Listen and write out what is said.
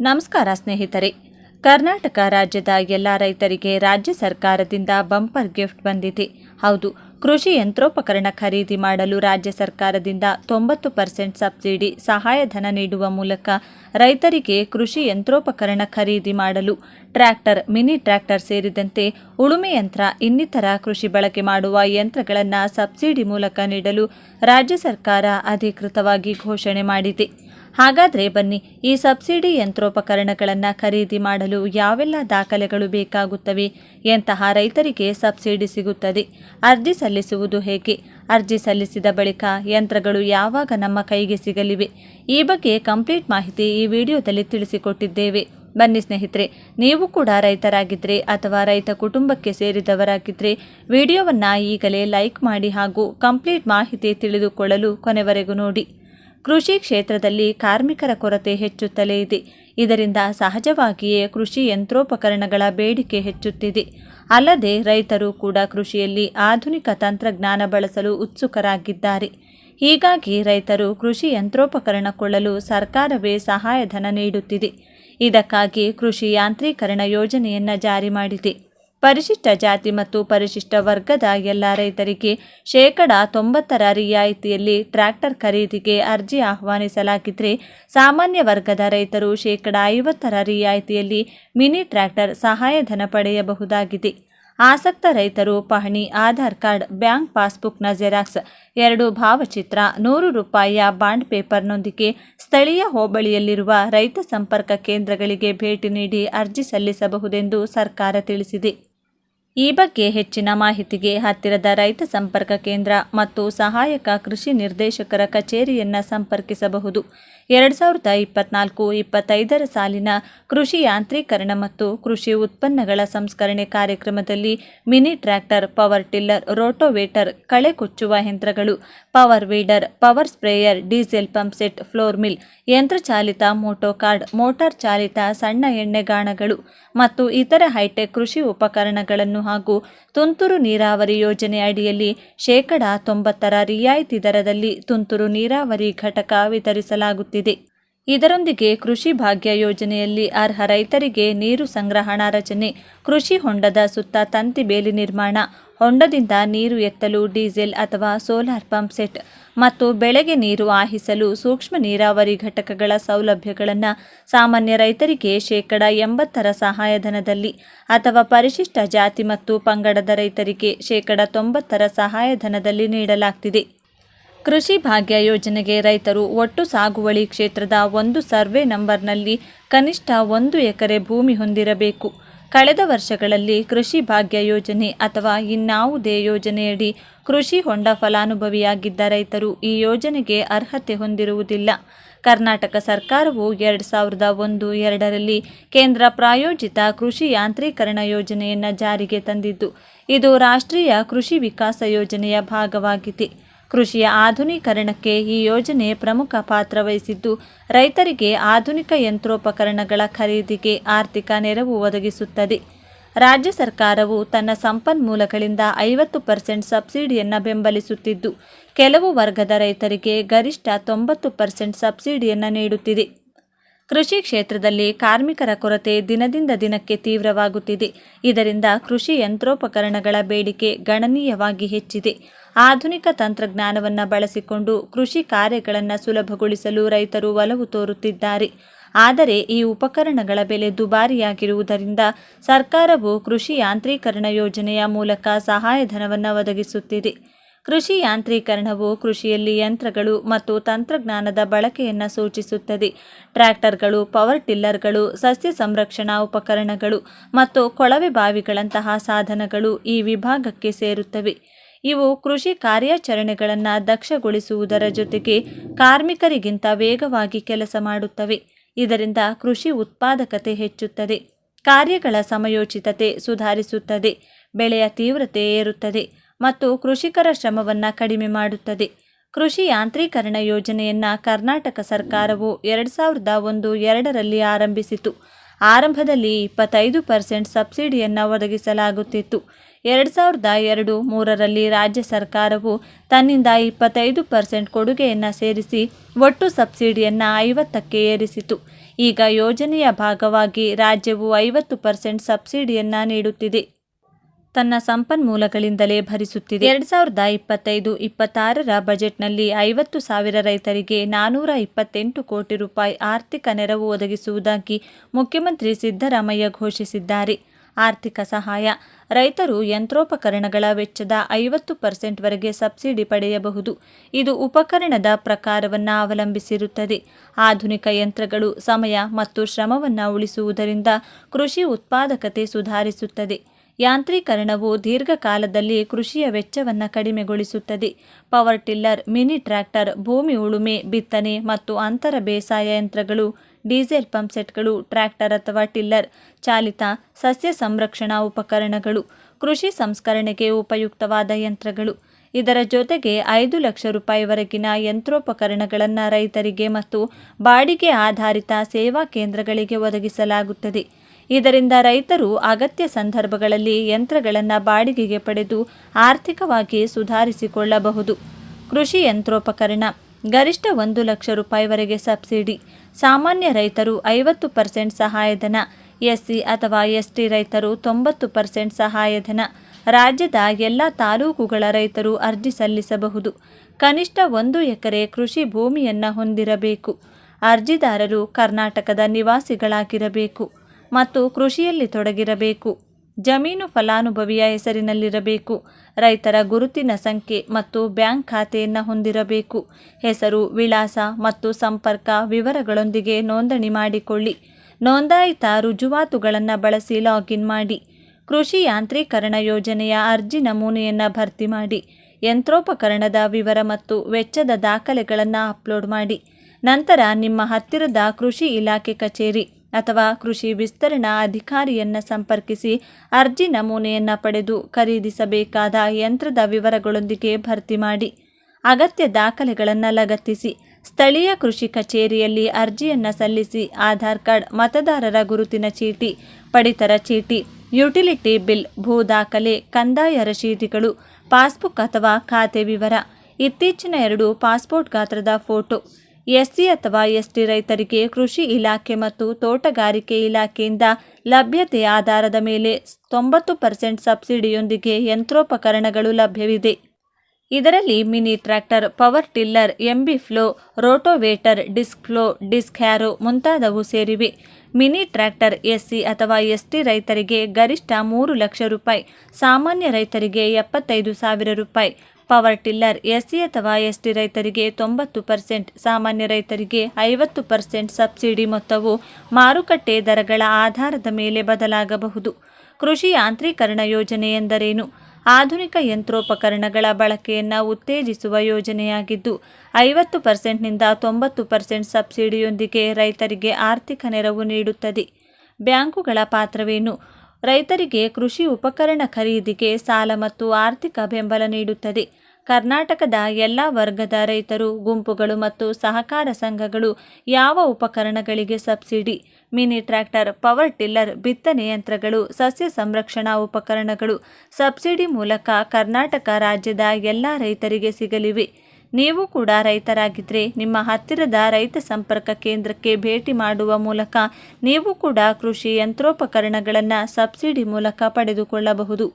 ನಮಸ್ಕಾರ ಸ್ನೇಹಿತರೆ. ಕರ್ನಾಟಕ ರಾಜ್ಯದ ಎಲ್ಲ ರೈತರಿಗೆ ರಾಜ್ಯ ಸರ್ಕಾರದಿಂದ ಬಂಪರ್ ಗಿಫ್ಟ್ ಬಂದಿದೆ. ಹೌದು, ಕೃಷಿ ಯಂತ್ರೋಪಕರಣ ಖರೀದಿ ಮಾಡಲು ರಾಜ್ಯ ಸರ್ಕಾರದಿಂದ ತೊಂಬತ್ತು ಪರ್ಸೆಂಟ್ ಸಬ್ಸಿಡಿ, ಸಹಾಯಧನ ನೀಡುವ ಮೂಲಕ ರೈತರಿಗೆ ಕೃಷಿ ಯಂತ್ರೋಪಕರಣ ಖರೀದಿ ಮಾಡಲು ಟ್ರ್ಯಾಕ್ಟರ್, ಮಿನಿ ಟ್ರ್ಯಾಕ್ಟರ್ ಸೇರಿದಂತೆ ಉಳುಮೆ ಯಂತ್ರ, ಇನ್ನಿತರ ಕೃಷಿ ಬಳಕೆ ಮಾಡುವ ಯಂತ್ರಗಳನ್ನು ಸಬ್ಸಿಡಿ ಮೂಲಕ ನೀಡಲು ರಾಜ್ಯ ಸರ್ಕಾರ ಅಧಿಕೃತವಾಗಿ ಘೋಷಣೆ ಮಾಡಿದೆ. ಹಾಗಾದರೆ ಬನ್ನಿ, ಈ ಸಬ್ಸಿಡಿ ಯಂತ್ರೋಪಕರಣಗಳನ್ನು ಖರೀದಿ ಮಾಡಲು ಯಾವೆಲ್ಲ ದಾಖಲೆಗಳು ಬೇಕಾಗುತ್ತವೆ? ಎಂತಹ ರೈತರಿಗೆ ಸಬ್ಸಿಡಿ ಸಿಗುತ್ತದೆ? ಅರ್ಜಿ ಸಲ್ಲಿಸುವುದು ಹೇಗೆ? ಅರ್ಜಿ ಸಲ್ಲಿಸಿದ ಬಳಿಕ ಯಂತ್ರಗಳು ಯಾವಾಗ ನಮ್ಮ ಕೈಗೆ ಸಿಗಲಿವೆ? ಈ ಬಗ್ಗೆ ಕಂಪ್ಲೀಟ್ ಮಾಹಿತಿ ಈ ವಿಡಿಯೋದಲ್ಲಿ ತಿಳಿಸಿಕೊಟ್ಟಿದ್ದೇವೆ. ಬನ್ನಿ ಸ್ನೇಹಿತರೆ, ನೀವು ಕೂಡ ರೈತರಾಗಿದ್ದರೆ ಅಥವಾ ರೈತ ಕುಟುಂಬಕ್ಕೆ ಸೇರಿದವರಾಗಿದ್ದರೆ ವಿಡಿಯೋವನ್ನು ಈಗಲೇ ಲೈಕ್ ಮಾಡಿ ಹಾಗೂ ಕಂಪ್ಲೀಟ್ ಮಾಹಿತಿ ತಿಳಿದುಕೊಳ್ಳಲು ಕೊನೆವರೆಗೂ ನೋಡಿ. ಕೃಷಿ ಕ್ಷೇತ್ರದಲ್ಲಿ ಕಾರ್ಮಿಕರ ಕೊರತೆ ಹೆಚ್ಚುತ್ತಲೇ ಇದೆ. ಇದರಿಂದ ಸಹಜವಾಗಿಯೇ ಕೃಷಿ ಯಂತ್ರೋಪಕರಣಗಳ ಬೇಡಿಕೆ ಹೆಚ್ಚುತ್ತಿದೆ. ಅಲ್ಲದೆ ರೈತರು ಕೂಡ ಕೃಷಿಯಲ್ಲಿ ಆಧುನಿಕ ತಂತ್ರಜ್ಞಾನ ಬಳಸಲು ಉತ್ಸುಕರಾಗಿದ್ದಾರೆ. ಹೀಗಾಗಿ ರೈತರು ಕೃಷಿ ಯಂತ್ರೋಪಕರಣ ಕೊಳ್ಳಲು ಸರ್ಕಾರವೇ ಸಹಾಯಧನ ನೀಡುತ್ತಿದೆ. ಇದಕ್ಕಾಗಿ ಕೃಷಿ ಯಾಂತ್ರೀಕರಣ ಯೋಜನೆಯನ್ನು ಜಾರಿ ಮಾಡಿದೆ. ಪರಿಶಿಷ್ಟ ಜಾತಿ ಮತ್ತು ಪರಿಶಿಷ್ಟ ವರ್ಗದ ಎಲ್ಲ ರೈತರಿಗೆ ಶೇಕಡ ತೊಂಬತ್ತರ ರಿಯಾಯಿತಿಯಲ್ಲಿ ಟ್ರ್ಯಾಕ್ಟರ್ ಖರೀದಿಗೆ ಅರ್ಜಿ ಆಹ್ವಾನಿಸಲಾಗಿದ್ದರೆ ಸಾಮಾನ್ಯ ವರ್ಗದ ರೈತರು ಶೇಕಡ ಐವತ್ತರ ರಿಯಾಯಿತಿಯಲ್ಲಿ ಮಿನಿ ಟ್ರ್ಯಾಕ್ಟರ್ ಸಹಾಯಧನ ಪಡೆಯಬಹುದಾಗಿದೆ. ಆಸಕ್ತ ರೈತರು ಪಹಣಿ, ಆಧಾರ್ ಕಾರ್ಡ್, ಬ್ಯಾಂಕ್ ಪಾಸ್ಬುಕ್ನ ಜೆರಾಕ್ಸ್, ಎರಡು ಭಾವಚಿತ್ರ, ನೂರು ರೂಪಾಯಿಯ ಬಾಂಡ್ ಪೇಪರ್ನೊಂದಿಗೆ ಸ್ಥಳೀಯ ಹೋಬಳಿಯಲ್ಲಿರುವ ರೈತ ಸಂಪರ್ಕ ಕೇಂದ್ರಗಳಿಗೆ ಭೇಟಿ ನೀಡಿ ಅರ್ಜಿ ಸಲ್ಲಿಸಬಹುದೆಂದು ಸರ್ಕಾರ ತಿಳಿಸಿದೆ. ಈ ಬಗ್ಗೆ ಹೆಚ್ಚಿನ ಮಾಹಿತಿಗೆ ಹತ್ತಿರದ ರೈತ ಸಂಪರ್ಕ ಕೇಂದ್ರ ಮತ್ತು ಸಹಾಯಕ ಕೃಷಿ ನಿರ್ದೇಶಕರ ಕಚೇರಿಯನ್ನು ಸಂಪರ್ಕಿಸಬಹುದು. ಎರಡು ಸಾವಿರದ ಇಪ್ಪತ್ನಾಲ್ಕು ಇಪ್ಪತ್ತೈದರ ಸಾಲಿನ ಕೃಷಿ ಯಾಂತ್ರೀಕರಣ ಮತ್ತು ಕೃಷಿ ಉತ್ಪನ್ನಗಳ ಸಂಸ್ಕರಣೆ ಕಾರ್ಯಕ್ರಮದಲ್ಲಿ mini tractor, power tiller, rotovator, ಕಳೆ ಕೊಚ್ಚುವ ಯಂತ್ರಗಳು, power weeder, power sprayer, diesel pump set, flour mill ಯಂತ್ರಚಾಲಿತ ಮೋಟೋ ಕಾರ್ಡ್, ಮೋಟಾರ್ ಚಾಲಿತ ಸಣ್ಣ ಎಣ್ಣೆಗಾಣಗಳು ಮತ್ತು ಇತರ ಹೈಟೆಕ್ ಕೃಷಿ ಉಪಕರಣಗಳನ್ನು ಹಾಗೂ ತುಂತುರು ನೀರಾವರಿ ಯೋಜನೆ ಅಡಿಯಲ್ಲಿ ಶೇಕಡ ತೊಂಬತ್ತರ ರಿಯಾಯಿತಿ ದರದಲ್ಲಿ ತುಂತುರು ನೀರಾವರಿ ಘಟಕ ವಿತರಿಸಲಾಗುತ್ತಿದೆ. ಇದರೊಂದಿಗೆ ಕೃಷಿ ಭಾಗ್ಯ ಯೋಜನೆಯಲ್ಲಿ ಅರ್ಹ ರೈತರಿಗೆ ನೀರು ಸಂಗ್ರಹಣಾ ರಚನೆ, ಕೃಷಿ ಹೊಂಡದ ಸುತ್ತ ತಂತಿ ಬೇಲಿ ನಿರ್ಮಾಣ, ಹೊಂಡದಿಂದ ನೀರು ಎತ್ತಲು ಡೀಸೆಲ್ ಅಥವಾ ಸೋಲಾರ್ ಪಂಪ್ ಸೆಟ್ ಮತ್ತು ಬೆಳೆಗೆ ನೀರು ಆಹಿಸಲು ಸೂಕ್ಷ್ಮ ನೀರಾವರಿ ಘಟಕಗಳ ಸೌಲಭ್ಯಗಳನ್ನು ಸಾಮಾನ್ಯ ರೈತರಿಗೆ ಶೇಕಡ ಎಂಬತ್ತರ ಸಹಾಯಧನದಲ್ಲಿ ಅಥವಾ ಪರಿಶಿಷ್ಟ ಜಾತಿ ಮತ್ತು ಪಂಗಡದ ರೈತರಿಗೆ ಶೇಕಡ ತೊಂಬತ್ತರ ಸಹಾಯಧನದಲ್ಲಿ ನೀಡಲಾಗ್ತಿದೆ. ಕೃಷಿ ಭಾಗ್ಯ ಯೋಜನೆಗೆ ರೈತರು ಒಟ್ಟು ಸಾಗುವಳಿ ಕ್ಷೇತ್ರದ ಒಂದು ಸರ್ವೆ ನಂಬರ್ನಲ್ಲಿ ಕನಿಷ್ಠ ಒಂದು ಎಕರೆ ಭೂಮಿ ಹೊಂದಿರಬೇಕು. ಕಳೆದ ವರ್ಷಗಳಲ್ಲಿ ಕೃಷಿ ಭಾಗ್ಯ ಯೋಜನೆ ಅಥವಾ ಇನ್ನಾವುದೇ ಯೋಜನೆಯಡಿ ಕೃಷಿ ಹೊಂಡ ಫಲಾನುಭವಿಯಾಗಿದ್ದ ರೈತರು ಈ ಯೋಜನೆಗೆ ಅರ್ಹತೆ ಹೊಂದಿರುವುದಿಲ್ಲ. ಕರ್ನಾಟಕ ಸರ್ಕಾರವು ಎರಡು ಸಾವಿರದ ಒಂದು ಎರಡರಲ್ಲಿ ಕೇಂದ್ರ ಪ್ರಾಯೋಜಿತ ಕೃಷಿ ಯಾಂತ್ರೀಕರಣ ಯೋಜನೆಯನ್ನು ಜಾರಿಗೆ ತಂದಿದ್ದು, ಇದು ರಾಷ್ಟ್ರೀಯ ಕೃಷಿ ವಿಕಾಸ ಯೋಜನೆಯ ಭಾಗವಾಗಿದೆ. ಕೃಷಿಯ ಆಧುನೀಕರಣಕ್ಕೆ ಈ ಯೋಜನೆ ಪ್ರಮುಖ ಪಾತ್ರ ವಹಿಸಿದ್ದು, ರೈತರಿಗೆ ಆಧುನಿಕ ಯಂತ್ರೋಪಕರಣಗಳ ಖರೀದಿಗೆ ಆರ್ಥಿಕ ನೆರವು ಒದಗಿಸುತ್ತದೆ. ರಾಜ್ಯ ಸರ್ಕಾರವು ತನ್ನ ಸಂಪನ್ಮೂಲಗಳಿಂದ ಐವತ್ತು ಪರ್ಸೆಂಟ್ ಸಬ್ಸಿಡಿಯನ್ನು ಬೆಂಬಲಿಸುತ್ತಿದ್ದು, ಕೆಲವು ವರ್ಗದ ರೈತರಿಗೆ ಗರಿಷ್ಠ ತೊಂಬತ್ತು ಪರ್ಸೆಂಟ್ ಸಬ್ಸಿಡಿಯನ್ನು ನೀಡುತ್ತಿದೆ. ಕೃಷಿ ಕ್ಷೇತ್ರದಲ್ಲಿ ಕಾರ್ಮಿಕರ ಕೊರತೆ ದಿನದಿಂದ ದಿನಕ್ಕೆ ತೀವ್ರವಾಗುತ್ತಿದೆ. ಇದರಿಂದ ಕೃಷಿ ಯಂತ್ರೋಪಕರಣಗಳ ಬೇಡಿಕೆ ಗಣನೀಯವಾಗಿ ಹೆಚ್ಚಿದೆ. ಆಧುನಿಕ ತಂತ್ರಜ್ಞಾನವನ್ನು ಬಳಸಿಕೊಂಡು ಕೃಷಿ ಕಾರ್ಯಗಳನ್ನು ಸುಲಭಗೊಳಿಸಲು ರೈತರು ಒಲವು ತೋರುತ್ತಿದ್ದಾರೆ. ಆದರೆ ಈ ಉಪಕರಣಗಳ ಬೆಲೆ ದುಬಾರಿಯಾಗಿರುವುದರಿಂದ ಸರ್ಕಾರವು ಕೃಷಿ ಯಾಂತ್ರೀಕರಣ ಯೋಜನೆಯ ಮೂಲಕ ಸಹಾಯಧನವನ್ನು ಒದಗಿಸುತ್ತಿದೆ. ಕೃಷಿ ಯಾಂತ್ರೀಕರಣವು ಕೃಷಿಯಲ್ಲಿ ಯಂತ್ರಗಳು ಮತ್ತು ತಂತ್ರಜ್ಞಾನದ ಬಳಕೆಯನ್ನು ಸೂಚಿಸುತ್ತದೆ. ಟ್ರ್ಯಾಕ್ಟರ್ಗಳು, ಪವರ್ ಟಿಲ್ಲರ್ಗಳು, ಸಸ್ಯ ಸಂರಕ್ಷಣಾ ಉಪಕರಣಗಳು ಮತ್ತು ಕೊಳವೆ ಬಾವಿಗಳಂತಹ ಸಾಧನಗಳು ಈ ವಿಭಾಗಕ್ಕೆ ಸೇರುತ್ತವೆ. ಇವು ಕೃಷಿ ಕಾರ್ಯಾಚರಣೆಗಳನ್ನು ದಕ್ಷಗೊಳಿಸುವುದರ ಜೊತೆಗೆ ಕಾರ್ಮಿಕರಿಗಿಂತ ವೇಗವಾಗಿ ಕೆಲಸ ಮಾಡುತ್ತವೆ. ಇದರಿಂದ ಕೃಷಿ ಉತ್ಪಾದಕತೆ ಹೆಚ್ಚುತ್ತದೆ. ಕಾರ್ಯಗಳ ಸಮಯೋಚಿತತೆ ಸುಧಾರಿಸುತ್ತದೆ. ಬೆಳೆಯ ತೀವ್ರತೆ ಏರುತ್ತದೆ. ಮತ್ತು ಕೃಷಿಕರ ಶ್ರಮವನ್ನು ಕಡಿಮೆ ಮಾಡುತ್ತದೆ. ಕೃಷಿ ಯಾಂತ್ರೀಕರಣ ಯೋಜನೆಯನ್ನು ಕರ್ನಾಟಕ ಸರ್ಕಾರವು ಎರಡು ಸಾವಿರದ ಒಂದು ಎರಡರಲ್ಲಿ ಆರಂಭಿಸಿತು. ಆರಂಭದಲ್ಲಿ ಇಪ್ಪತ್ತೈದು ಪರ್ಸೆಂಟ್ ಸಬ್ಸಿಡಿಯನ್ನು ಒದಗಿಸಲಾಗುತ್ತಿತ್ತು. ಎರಡು ಸಾವಿರದ ಎರಡು ಮೂರರಲ್ಲಿ ರಾಜ್ಯ ಸರ್ಕಾರವು ತನ್ನಿಂದ ಇಪ್ಪತ್ತೈದು ಪರ್ಸೆಂಟ್ ಕೊಡುಗೆಯನ್ನು ಸೇರಿಸಿ ಒಟ್ಟು ಸಬ್ಸಿಡಿಯನ್ನು ಐವತ್ತಕ್ಕೆ ಏರಿಸಿತು. ಈಗ ಯೋಜನೆಯ ಭಾಗವಾಗಿ ರಾಜ್ಯವು ಐವತ್ತು ಪರ್ಸೆಂಟ್ ಸಬ್ಸಿಡಿಯನ್ನು ನೀಡುತ್ತಿದೆ. ತನ್ನ ಸಂಪನ್ಮೂಲಗಳಿಂದಲೇ ಭರಿಸುತ್ತಿದೆ. ಎರಡ್ ಸಾವಿರದ ಇಪ್ಪತ್ತೈದು ಇಪ್ಪತ್ತಾರರ ಬಜೆಟ್ನಲ್ಲಿ ಐವತ್ತು ಸಾವಿರ ರೈತರಿಗೆ ನಾನೂರ ಇಪ್ಪತ್ತೆಂಟು ಕೋಟಿ ರೂಪಾಯಿ ಆರ್ಥಿಕ ನೆರವು ಒದಗಿಸುವುದಾಗಿ ಮುಖ್ಯಮಂತ್ರಿ ಸಿದ್ದರಾಮಯ್ಯ ಘೋಷಿಸಿದ್ದಾರೆ. ಆರ್ಥಿಕ ಸಹಾಯ. ರೈತರು ಯಂತ್ರೋಪಕರಣಗಳ ವೆಚ್ಚದ ಐವತ್ತು ಪರ್ಸೆಂಟ್ವರೆಗೆ ಸಬ್ಸಿಡಿ ಪಡೆಯಬಹುದು. ಇದು ಉಪಕರಣದ ಪ್ರಕಾರವನ್ನು ಅವಲಂಬಿಸಿರುತ್ತದೆ. ಆಧುನಿಕ ಯಂತ್ರಗಳು ಸಮಯ ಮತ್ತು ಶ್ರಮವನ್ನು ಉಳಿಸುವುದರಿಂದ ಕೃಷಿ ಉತ್ಪಾದಕತೆ ಸುಧಾರಿಸುತ್ತದೆ. ಯಾಂತ್ರೀಕರಣವು ದೀರ್ಘಕಾಲದಲ್ಲಿ ಕೃಷಿಯ ವೆಚ್ಚವನ್ನು ಕಡಿಮೆಗೊಳಿಸುತ್ತದೆ. ಪವರ್ ಟಿಲ್ಲರ್, ಮಿನಿ ಟ್ರ್ಯಾಕ್ಟರ್, ಭೂಮಿ ಉಳುಮೆ, ಬಿತ್ತನೆ ಮತ್ತು ಅಂತರ ಬೇಸಾಯ ಯಂತ್ರಗಳು, ಡೀಸೆಲ್ ಪಂಪ್ಸೆಟ್ಗಳು ಟ್ರ್ಯಾಕ್ಟರ್ ಅಥವಾ ಟಿಲ್ಲರ್, ಚಾಲಿತ ಸಸ್ಯ ಸಂರಕ್ಷಣಾ ಉಪಕರಣಗಳು, ಕೃಷಿ ಸಂಸ್ಕರಣೆಗೆ ಉಪಯುಕ್ತವಾದ ಯಂತ್ರಗಳು. ಇದರ ಜೊತೆಗೆ ಐದು ಲಕ್ಷ ರೂಪಾಯಿವರೆಗಿನ ಯಂತ್ರೋಪಕರಣಗಳನ್ನು ರೈತರಿಗೆ ಮತ್ತು ಬಾಡಿಗೆ ಆಧಾರಿತ ಸೇವಾ ಕೇಂದ್ರಗಳಿಗೆ ಒದಗಿಸಲಾಗುತ್ತದೆ. ಇದರಿಂದ ರೈತರು ಅಗತ್ಯ ಸಂದರ್ಭಗಳಲ್ಲಿ ಯಂತ್ರಗಳನ್ನು ಬಾಡಿಗೆಗೆ ಪಡೆದು ಆರ್ಥಿಕವಾಗಿ ಸುಧಾರಿಸಿಕೊಳ್ಳಬಹುದು. ಕೃಷಿ ಯಂತ್ರೋಪಕರಣ, ಗರಿಷ್ಠ ಒಂದು ಲಕ್ಷ ರೂಪಾಯಿವರೆಗೆ ಸಬ್ಸಿಡಿ, ಸಾಮಾನ್ಯ ರೈತರು ಐವತ್ತು ಪರ್ಸೆಂಟ್ ಸಹಾಯಧನ, ಎಸ್ಸಿ ಅಥವಾ ಎಸ್ಟಿ ರೈತರು ತೊಂಬತ್ತು ಪರ್ಸೆಂಟ್ ಸಹಾಯಧನ, ರಾಜ್ಯದ ಎಲ್ಲ ತಾಲೂಕುಗಳ ರೈತರು ಅರ್ಜಿ ಸಲ್ಲಿಸಬಹುದು. ಕನಿಷ್ಠ ಒಂದು ಎಕರೆ ಕೃಷಿ ಭೂಮಿಯನ್ನು ಹೊಂದಿರಬೇಕು. ಅರ್ಜಿದಾರರು ಕರ್ನಾಟಕದ ನಿವಾಸಿಗಳಾಗಿರಬೇಕು. ಮತ್ತು ಕೃಷಿಯಲ್ಲಿ ತೊಡಗಿರಬೇಕು. ಜಮೀನು ಫಲಾನುಭವಿಯ ಹೆಸರಿನಲ್ಲಿರಬೇಕು. ರೈತರ ಗುರುತಿನ ಸಂಖ್ಯೆ ಮತ್ತು ಬ್ಯಾಂಕ್ ಖಾತೆಯನ್ನು ಹೊಂದಿರಬೇಕು. ಹೆಸರು, ವಿಳಾಸ ಮತ್ತು ಸಂಪರ್ಕ ವಿವರಗಳೊಂದಿಗೆ ನೋಂದಣಿ ಮಾಡಿಕೊಳ್ಳಿ. ನೋಂದಾಯಿತ ರುಜುವಾತುಗಳನ್ನು ಬಳಸಿ ಲಾಗಿನ್ ಮಾಡಿ. ಕೃಷಿ ಯಾಂತ್ರೀಕರಣ ಯೋಜನೆಯ ಅರ್ಜಿ ನಮೂನೆಯನ್ನು ಭರ್ತಿ ಮಾಡಿ. ಯಂತ್ರೋಪಕರಣದ ವಿವರ ಮತ್ತು ವೆಚ್ಚದ ದಾಖಲೆಗಳನ್ನು ಅಪ್ಲೋಡ್ ಮಾಡಿ. ನಂತರ ನಿಮ್ಮ ಹತ್ತಿರದ ಕೃಷಿ ಇಲಾಖೆ ಕಚೇರಿ. ಅಥವಾ ಕೃಷಿ ವಿಸ್ತರಣಾ ಅಧಿಕಾರಿಯನ್ನು ಸಂಪರ್ಕಿಸಿ ಅರ್ಜಿ ನಮೂನೆಯನ್ನು ಪಡೆದು ಖರೀದಿಸಬೇಕಾದ ಯಂತ್ರದ ವಿವರಗಳೊಂದಿಗೆ ಭರ್ತಿ ಮಾಡಿ ಅಗತ್ಯ ದಾಖಲೆಗಳನ್ನು ಲಗತ್ತಿಸಿ ಸ್ಥಳೀಯ ಕೃಷಿ ಕಚೇರಿಯಲ್ಲಿ ಅರ್ಜಿಯನ್ನು ಸಲ್ಲಿಸಿ ಆಧಾರ್ ಕಾರ್ಡ್ ಮತದಾರರ ಗುರುತಿನ ಚೀಟಿ, ಪಡಿತರ ಚೀಟಿ, ಯುಟಿಲಿಟಿ ಬಿಲ್, ಭೂ ದಾಖಲೆ, ಕಂದಾಯ ರಶೀದಿಗಳು, ಪಾಸ್ಬುಕ್ ಅಥವಾ ಖಾತೆ ವಿವರ, ಇತ್ತೀಚಿನ ಎರಡು ಪಾಸ್ಪೋರ್ಟ್ ಗಾತ್ರದ ಫೋಟೋ ಎಸ್ಸಿ ಅಥವಾ ಎಸ್ಟಿ ರೈತರಿಗೆ ಕೃಷಿ ಇಲಾಖೆ ಮತ್ತು ತೋಟಗಾರಿಕೆ ಇಲಾಖೆಯಿಂದ ಲಭ್ಯತೆ ಆಧಾರದ ಮೇಲೆ ತೊಂಬತ್ತು ಪರ್ಸೆಂಟ್ ಸಬ್ಸಿಡಿಯೊಂದಿಗೆ ಯಂತ್ರೋಪಕರಣಗಳು ಲಭ್ಯವಿದೆ. ಇದರಲ್ಲಿ mini tractor, power tiller, MB plough, rotovator, disc plough, disc harrow ಮುಂತಾದವು ಸೇರಿವೆ. ಮಿನಿ ಟ್ರ್ಯಾಕ್ಟರ್, ಎಸ್ಸಿ ಅಥವಾ ಎಸ್ಟಿ ರೈತರಿಗೆ ಗರಿಷ್ಠ ಮೂರು ಲಕ್ಷ ರೂಪಾಯಿ, ಸಾಮಾನ್ಯ ರೈತರಿಗೆ ಎಪ್ಪತ್ತೈದು ಸಾವಿರ ರೂಪಾಯಿ ಪವರ್ ಟಿಲ್ಲರ್, ಎಸ್ಸಿ ಅಥವಾ ಎಸ್ಟಿ ರೈತರಿಗೆ ತೊಂಬತ್ತು ಪರ್ಸೆಂಟ್, ಸಾಮಾನ್ಯ ರೈತರಿಗೆ ಐವತ್ತು ಪರ್ಸೆಂಟ್ ಸಬ್ಸಿಡಿ ಮೊತ್ತವು ಮಾರುಕಟ್ಟೆ ದರಗಳ ಆಧಾರದ ಮೇಲೆ ಬದಲಾಗಬಹುದು. ಕೃಷಿ ಯಾಂತ್ರೀಕರಣ ಯೋಜನೆ ಎಂದರೇನು? ಆಧುನಿಕ ಯಂತ್ರೋಪಕರಣಗಳ ಬಳಕೆಯನ್ನು ಉತ್ತೇಜಿಸುವ ಯೋಜನೆಯಾಗಿದ್ದು, ಐವತ್ತು ಪರ್ಸೆಂಟ್ನಿಂದ ತೊಂಬತ್ತು ಪರ್ಸೆಂಟ್ ಸಬ್ಸಿಡಿಯೊಂದಿಗೆ ರೈತರಿಗೆ ಆರ್ಥಿಕ ನೆರವು ನೀಡುತ್ತದೆ. ಬ್ಯಾಂಕುಗಳ ಪಾತ್ರವೇನು? ರೈತರಿಗೆ ಕೃಷಿ ಉಪಕರಣ ಖರೀದಿಗೆ ಸಾಲ ಮತ್ತು ಆರ್ಥಿಕ ಬೆಂಬಲ ನೀಡುತ್ತದೆ. ಕರ್ನಾಟಕದ ಎಲ್ಲ ವರ್ಗದ ರೈತರು, ಗುಂಪುಗಳು ಮತ್ತು ಸಹಕಾರ ಸಂಘಗಳು ಯಾವ ಉಪಕರಣಗಳಿಗೆ subsidy, mini tractor, power tiller, ಬಿತ್ತನೆ ಯಂತ್ರಗಳು, ಸಸ್ಯ ಸಂರಕ್ಷಣಾ ಉಪಕರಣಗಳು ಸಬ್ಸಿಡಿ ಮೂಲಕ ಕರ್ನಾಟಕ ರಾಜ್ಯದ ಎಲ್ಲ ರೈತರಿಗೆ ಸಿಗಲಿವೆ. ನೀವು ಕೂಡ ರೈತರಾಗಿದ್ದರೆ ನಿಮ್ಮ ಹತ್ತಿರದ ರೈತ ಸಂಪರ್ಕ ಕೇಂದ್ರಕ್ಕೆ ಭೇಟಿ ಮಾಡುವ ಮೂಲಕ ನೀವು ಕೂಡ ಕೃಷಿ ಯಂತ್ರೋಪಕರಣಗಳನ್ನು ಸಬ್ಸಿಡಿ ಮೂಲಕ ಪಡೆದುಕೊಳ್ಳಬಹುದು.